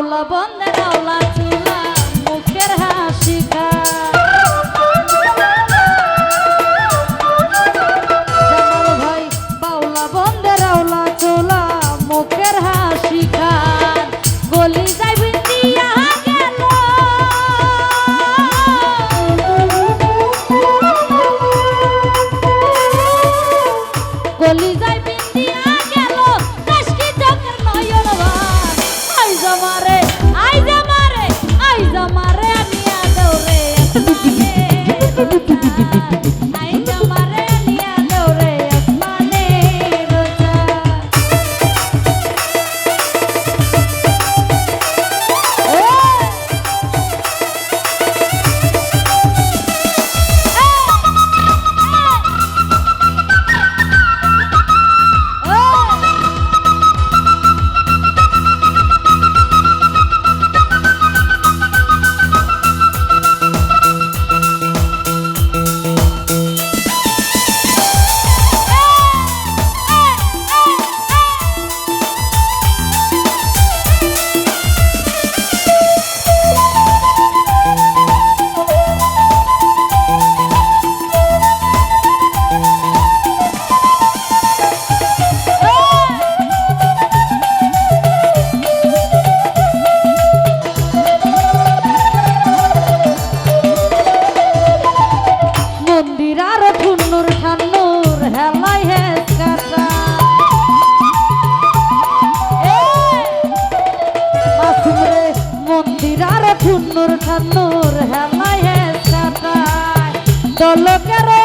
মাওলা বন্ধ Ay, llamar মন্দির আর ধুনুর খানুর হেলায় সাতায় দলকার